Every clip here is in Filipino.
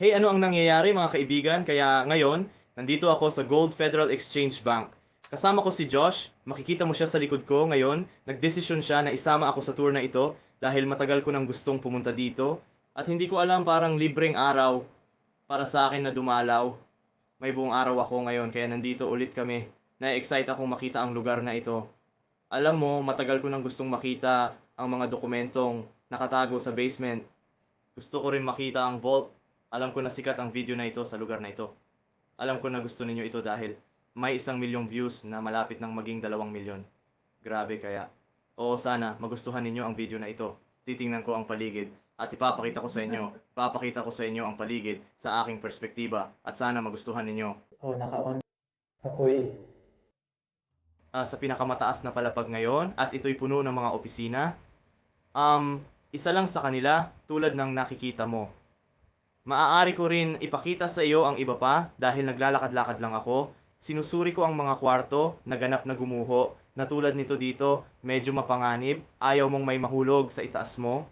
Hey, ano ang nangyayari mga kaibigan? Kaya ngayon, nandito ako sa Gold Federal Exchange Bank. Kasama ko si Josh, makikita mo siya sa likod ko ngayon. Nagdesisyon siya na isama ako sa tour na ito dahil matagal ko nang gustong pumunta dito. At hindi ko alam parang libreng araw para sa akin na dumalaw. May buong araw ako ngayon kaya nandito ulit kami. Na-excite akong makita ang lugar na ito. Alam mo, matagal ko nang gustong makita ang mga dokumentong nakatago sa basement. Gusto ko rin makita ang vault. Alam ko na sikat ang video na ito sa lugar na ito. Alam ko na gusto ninyo ito dahil may isang milyong views na malapit ng maging dalawang milyon. Grabe kaya. Oo sana, magustuhan ninyo ang video na ito. Titingnan ko ang paligid at ipapakita ko sa inyo. Ipapakita ko sa inyo ang paligid sa aking perspektiba at sana magustuhan ninyo. Oh, naka-on. Ako eh. ah, sa pinakamataas na palapag ngayon at ito'y puno ng mga opisina. Um, isa lang sa kanila tulad ng nakikita mo. Maaari ko rin ipakita sa iyo ang iba pa dahil naglalakad-lakad lang ako. Sinusuri ko ang mga kwarto, naganap na gumuho, na tulad nito dito, medyo mapanganib, ayaw mong may mahulog sa itaas mo.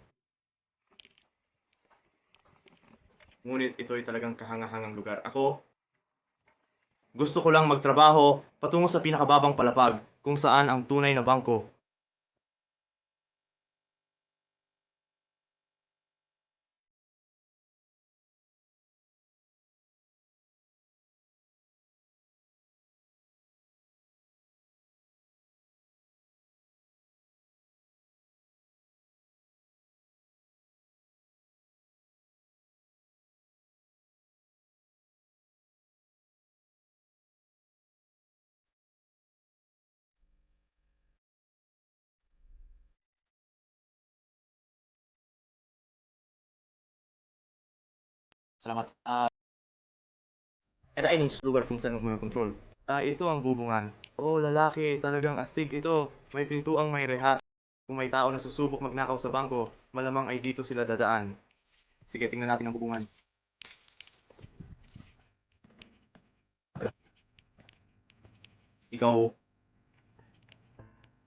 Ngunit ito'y talagang kahangahangang lugar. Ako, gusto ko lang magtrabaho patungo sa pinakababang palapag kung saan ang tunay na bangko. Salamat. Ah, ito ay yung lugar kung saan mo control. Ah, ito ang bubungan. Oh, lalaki, talagang astig ito. May pintuang may rehas. Kung may tao na susubok magnakaw sa bangko, malamang ay dito sila dadaan. Sige, tingnan natin ang bubungan. Ikaw,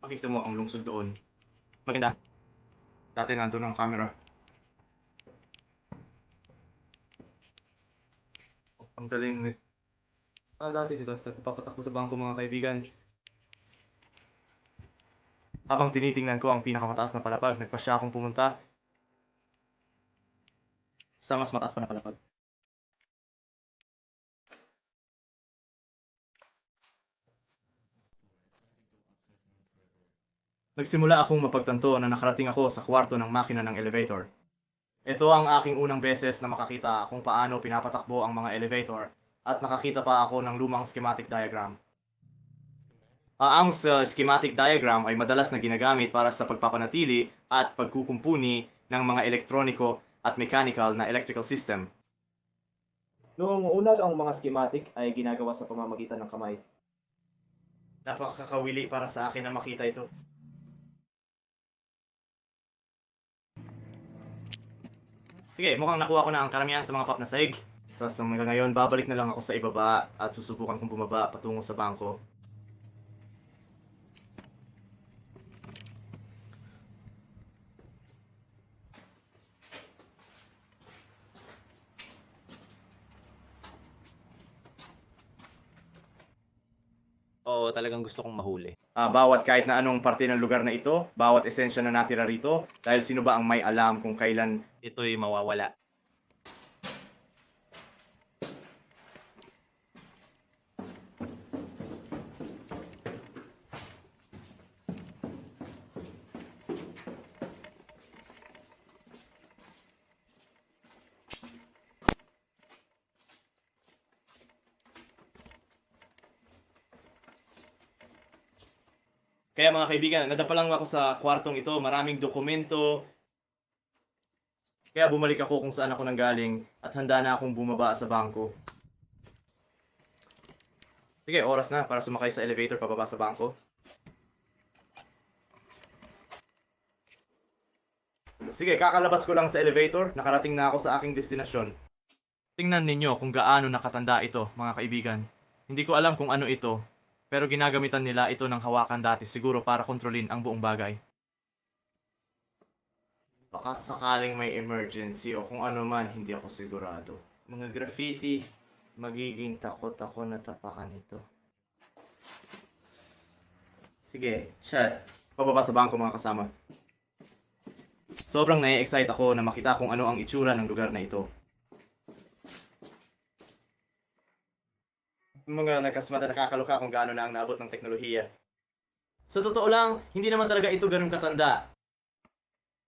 makikita mo ang lungsod doon. Maganda. Dati nandun ang camera. Ang galing ni... Ah, dati dito, papatakbo sa bangko mga kaibigan. Habang tinitingnan ko ang pinakamataas na palapag, nagpasya akong pumunta sa mas mataas pa na palapag. Nagsimula akong mapagtanto na nakarating ako sa kwarto ng makina ng elevator. Ito ang aking unang beses na makakita kung paano pinapatakbo ang mga elevator at nakakita pa ako ng lumang schematic diagram. Ah, ang sa schematic diagram ay madalas na ginagamit para sa pagpapanatili at pagkukumpuni ng mga elektroniko at mechanical na electrical system. Noong una ang mga schematic ay ginagawa sa pamamagitan ng kamay. Napakakawili para sa akin na makita ito. Sige, mukhang nakuha ko na ang karamihan sa mga pop na sahig. So, sa mga ngayon, babalik na lang ako sa ibaba at susubukan kong bumaba patungo sa bangko. Oo, talagang gusto kong mahuli. Ah, bawat kahit na anong parte ng lugar na ito, bawat esensya na natira rito, dahil sino ba ang may alam kung kailan ito'y mawawala. Kaya mga kaibigan, nadapa lang ako sa kwartong ito, maraming dokumento. Kaya bumalik ako kung saan ako nanggaling at handa na akong bumaba sa bangko. Sige, oras na para sumakay sa elevator pababa sa bangko. Sige, kakalabas ko lang sa elevator, nakarating na ako sa aking destinasyon. Tingnan ninyo kung gaano nakatanda ito, mga kaibigan. Hindi ko alam kung ano ito, pero ginagamitan nila ito ng hawakan dati siguro para kontrolin ang buong bagay. Baka sakaling may emergency o kung ano man, hindi ako sigurado. mga graffiti, magiging takot ako na tapakan ito. Sige, shot. Pababa sa bangko mga kasama. Sobrang nai-excite ako na makita kung ano ang itsura ng lugar na ito. Mga nagkasmata nakakaluka kung gaano na ang naabot ng teknolohiya. Sa totoo lang, hindi naman talaga ito ganun katanda.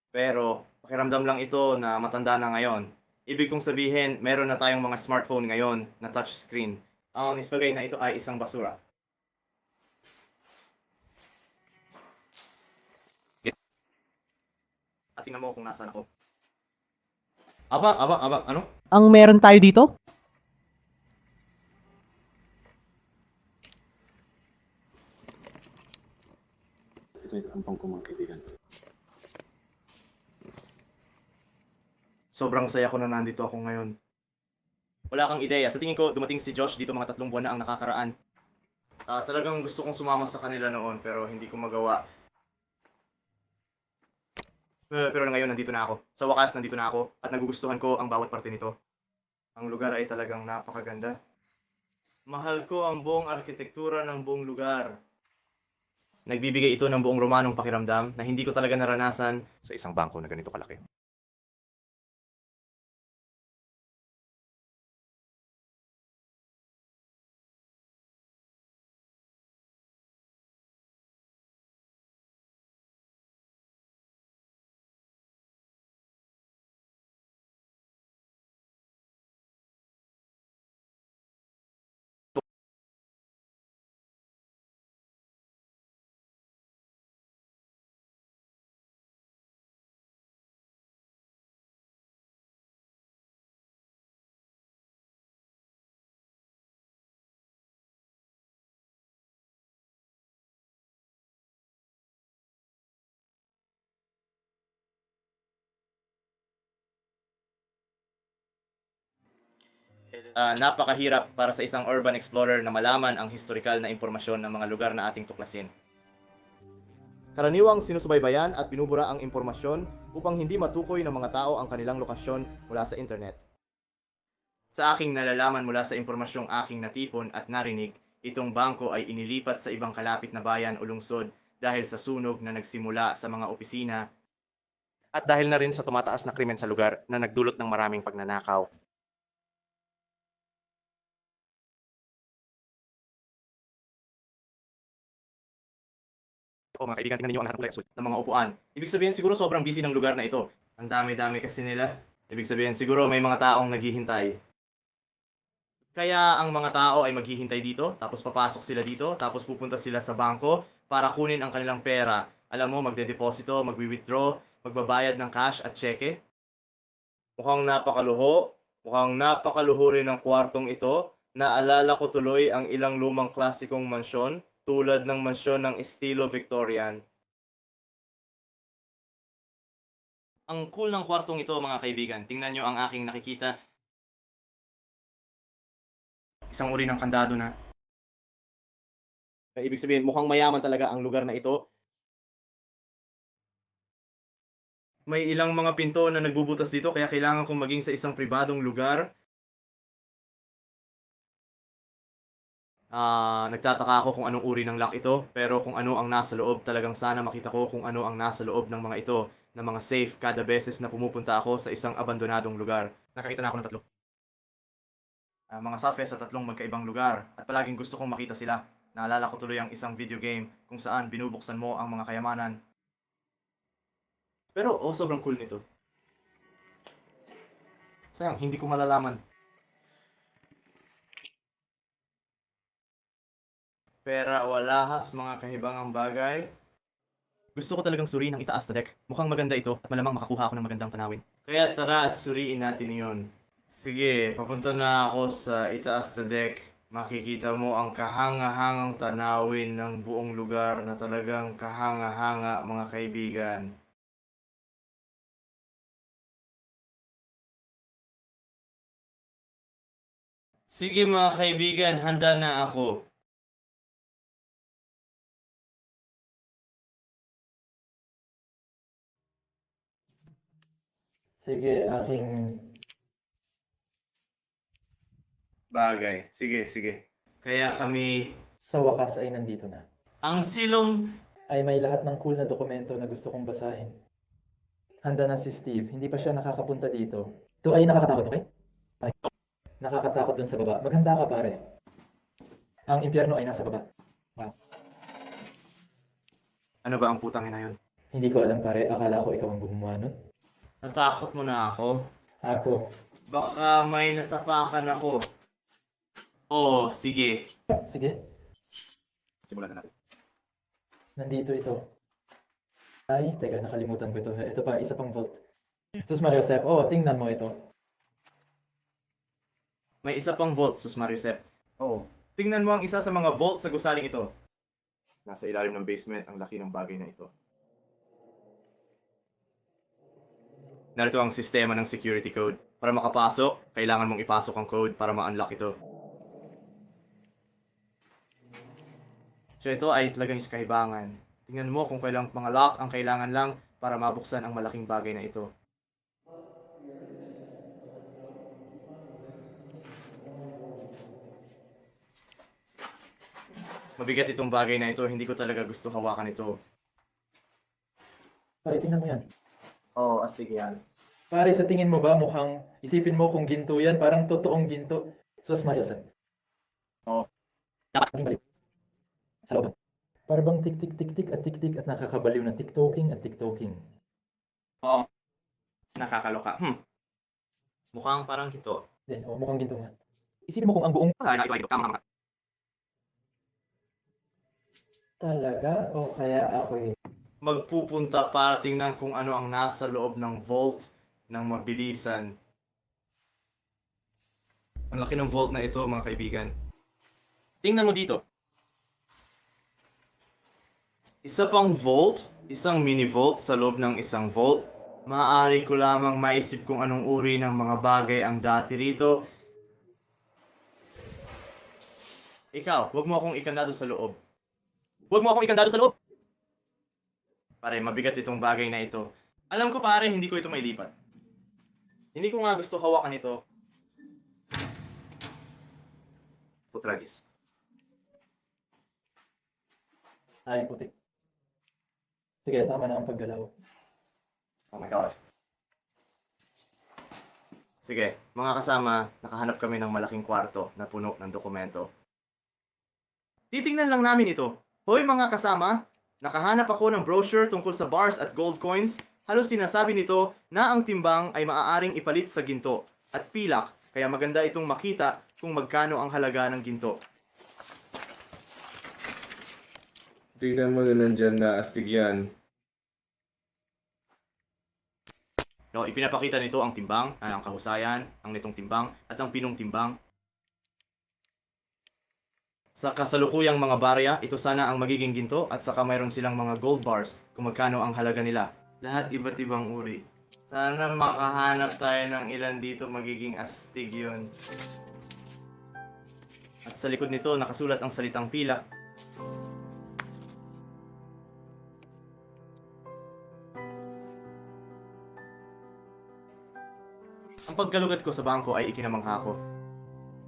Pero, pakiramdam lang ito na matanda na ngayon. Ibig kong sabihin, meron na tayong mga smartphone ngayon na touchscreen. Ang isbagay na ito ay isang basura. At tingnan mo kung nasaan ako. Aba, aba, aba, ano? Ang meron tayo dito? Ito yung ampang ko mga kaibigan. Sobrang saya ko na nandito ako ngayon. Wala kang ideya. Sa tingin ko, dumating si Josh dito mga tatlong buwan na ang nakakaraan. Ah, talagang gusto kong sumama sa kanila noon pero hindi ko magawa. Eh, pero ngayon nandito na ako. Sa wakas nandito na ako at nagugustuhan ko ang bawat parte nito. Ang lugar ay talagang napakaganda. Mahal ko ang buong arkitektura ng buong lugar. Nagbibigay ito ng buong romanong pakiramdam na hindi ko talaga naranasan sa isang bangko na ganito kalaki. Ah, napakahirap para sa isang urban explorer na malaman ang historical na impormasyon ng mga lugar na ating tuklasin. Karaniwang sinusubaybayan at binubura ang impormasyon upang hindi matukoy ng mga tao ang kanilang lokasyon mula sa internet. Sa aking nalalaman mula sa impormasyong aking natipon at narinig, itong bangko ay inilipat sa ibang kalapit na bayan o lungsod dahil sa sunog na nagsimula sa mga opisina at dahil na rin sa tumataas na krimen sa lugar na nagdulot ng maraming pagnanakaw. O mga kaibigan, tingnan ninyo ang lahat ng kulay ng mga upuan. Ibig sabihin siguro sobrang busy ng lugar na ito. Ang dami-dami kasi nila. Ibig sabihin siguro may mga taong naghihintay. Kaya ang mga tao ay maghihintay dito, tapos papasok sila dito, tapos pupunta sila sa bangko para kunin ang kanilang pera. Alam mo, magde-deposito, magwi-withdraw, magbabayad ng cash at cheque. Mukhang napakaluho, mukhang napakaluho rin ng kwartong ito. Naalala ko tuloy ang ilang lumang klasikong mansyon tulad ng mansyon ng estilo Victorian. Ang cool ng kwartong ito mga kaibigan. Tingnan nyo ang aking nakikita. Isang uri ng kandado na. Ibig sabihin, mukhang mayaman talaga ang lugar na ito. May ilang mga pinto na nagbubutas dito kaya kailangan kong maging sa isang pribadong lugar. Ah, nagtataka ako kung anong uri ng lock ito, pero kung ano ang nasa loob, talagang sana makita ko kung ano ang nasa loob ng mga ito, ng mga safe kada beses na pumupunta ako sa isang abandonadong lugar. Nakakita na ako ng tatlo. Ah, mga safe sa tatlong magkaibang lugar, at palaging gusto kong makita sila. Naalala ko tuloy ang isang video game kung saan binubuksan mo ang mga kayamanan. Pero, oh, sobrang cool nito. Sayang, hindi ko malalaman. Pera o alahas, mga kahibangang bagay. Gusto ko talagang suriin ang itaas na deck. Mukhang maganda ito at malamang makakuha ako ng magandang tanawin. Kaya tara at suriin natin iyon. Sige, papunta na ako sa itaas na deck. Makikita mo ang kahanga-hangang tanawin ng buong lugar na talagang kahanga-hanga mga kaibigan. Sige mga kaibigan, handa na ako. Sige, aking bagay. Sige, sige. Kaya kami... Sa wakas ay nandito na. Ang silong... Ay may lahat ng cool na dokumento na gusto kong basahin. Handa na si Steve. Hindi pa siya nakakapunta dito. Ito ay nakakatakot, okay? Ay. Nakakatakot dun sa baba. Maganda ka, pare. Ang impyerno ay nasa baba. Ano ba ang putang ina yun? Hindi ko alam, pare. Akala ko ikaw ang gumawa nun. Natakot mo na ako? Ako. Baka may natapakan ako. Oo, sige. Sige. Simulan na natin. Nandito ito. Ay, teka, nakalimutan ko ito. Ito pa, isa pang vault. Sus Mario Sep, oh, tingnan mo ito. May isa pang vault, Sus Mariusep. Oo. Tingnan mo ang isa sa mga vault sa gusaling ito. Nasa ilalim ng basement ang laki ng bagay na ito. Narito ang sistema ng security code. Para makapasok, kailangan mong ipasok ang code para ma-unlock ito. So ito ay talagang sa kahibangan. Tingnan mo kung kailang mga lock ang kailangan lang para mabuksan ang malaking bagay na ito. Mabigat itong bagay na ito, hindi ko talaga gusto hawakan ito. Pare, tingnan mo yan. Oo, oh, astig yan. Pare, sa tingin mo ba mukhang isipin mo kung ginto yan? Parang totoong ginto. Sus Mario Sep. Oo. Balik. Sa loob. Para bang tik tik tik tik at tik tik at nakakabaliw na tiktoking at tiktoking. Oo. Nakakaloka. Hmm. Mukhang parang ito. Then, oh, mukhang ginto nga. Isipin mo kung ang buong Ah, ito, ito. Tama, tama. talaga o kaya ako eh. Magpupunta para tingnan kung ano ang nasa loob ng vault ng mabilisan. Ang laki ng vault na ito, mga kaibigan. Tingnan mo dito. Isa pang vault, isang mini vault sa loob ng isang vault. Maaari ko lamang maisip kung anong uri ng mga bagay ang dati rito. Ikaw, wag mo akong ikandado sa loob. Huwag mo akong ikandado sa loob. Pare, mabigat itong bagay na ito. Alam ko pare, hindi ko ito may lipat. Hindi ko nga gusto hawakan ito. Putragis. Ay, putik. Sige, tama na ang paggalaw. Oh my God. Sige, mga kasama, nakahanap kami ng malaking kwarto na puno ng dokumento. Titingnan lang namin ito. Hoy mga kasama, nakahanap ako ng brochure tungkol sa bars at gold coins. Halos sinasabi nito na ang timbang ay maaaring ipalit sa ginto at pilak, kaya maganda itong makita kung magkano ang halaga ng ginto. Tingnan mo na nandyan na astig yan. No, ipinapakita nito ang timbang, ang kahusayan, ang nitong timbang, at ang pinong timbang. Sa kasalukuyang mga barya, ito sana ang magiging ginto at saka mayroon silang mga gold bars kung magkano ang halaga nila. Lahat iba't ibang uri. Sana makahanap tayo ng ilan dito magiging astig yun. At sa likod nito, nakasulat ang salitang pilak Ang paggalugad ko sa bangko ay ikinamangha ko.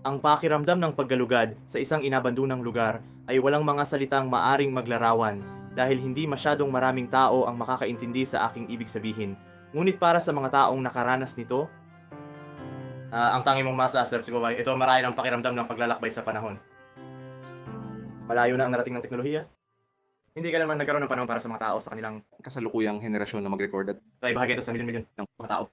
Ang pakiramdam ng paggalugad sa isang inabandunang lugar ay walang mga salitang maaring maglarawan dahil hindi masyadong maraming tao ang makakaintindi sa aking ibig sabihin. Ngunit para sa mga taong nakaranas nito, ah, ang tanging mong masaserve siguro ay ito marahil ang pakiramdam ng paglalakbay sa panahon. Malayo na ang narating ng teknolohiya. Hindi ka naman nagkaroon ng panahon para sa mga tao sa kanilang Kasalukuyang henerasyon na mag-record at ay bahagi ito sa milyon-milyon ng mga tao.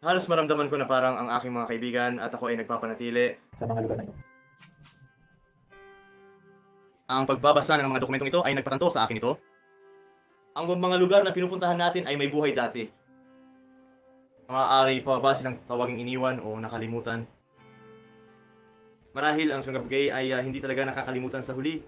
Halos maramdaman ko na parang ang aking mga kaibigan at ako ay nagpapanatili. Sa mga lugar na ito. Ang pagbabasa ng mga dokumentong ito ay nagpatanto sa akin ito. Ang mga lugar na pinupuntahan natin ay may buhay dati. Maaari pa ba silang tawaging iniwan o nakalimutan? Marahil ang Sungabgay ay ah, hindi talaga nakakalimutan sa huli.